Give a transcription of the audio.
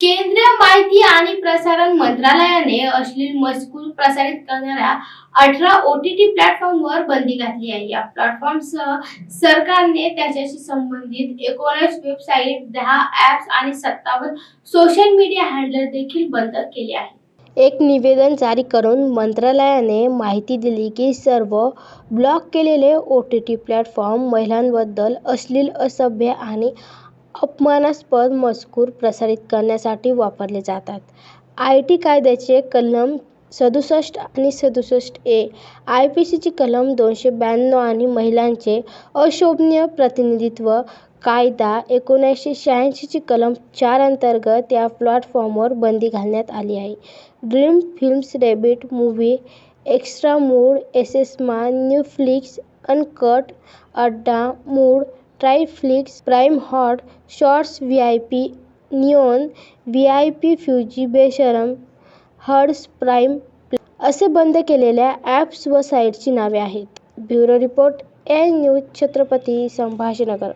केंद्रीय माहिती आणि प्रसारण मंत्रालयाने अश्लील मजकूर प्रसारित करणाऱ्या अठरा ओ टी टी प्लॅटफॉर्मवर बंदी घातली आहे. या प्लॅटफॉर्मसह सरकारने त्याच्याशी संबंधित एकोणीस वेबसाईट दहा ॲप्स आणि सत्तावन्न सोशल मीडिया हँडलर देखील बंद केले आहे एक निवेदन जारी करून मंत्रालयाने माहिती दिली की सर्व ब्लॉक केलेले ओ टी टी प्लॅटफॉर्म महिलांबद्दल अश्लील असभ्य आणि अपमानास्पद मजकूर प्रसारित करण्यासाठी वापरले जातात. आय टी कायद्याचे कलम सदुसष्ट आणि सदुसष्ट ए आय पी सीची कलम दोनशे ब्याण्णव आणि महिलांचे अशोभनीय प्रतिनिधित्व कायदा एकोणीसशे शहाऐंशीची कलम चार अंतर्गत या प्लॅटफॉर्मवर बंदी घालण्यात आली आहे. Dream films debit movie extra mood एसेस्मा Newflix uncut Adda mood Triflicks prime hot shorts V I P neon V I P Fugi Besharam hertz prime असे बंद केलेल्या ॲप्स व साईटची नावे आहेत. Bureau report A news Chhatrapati Sambhajinagar.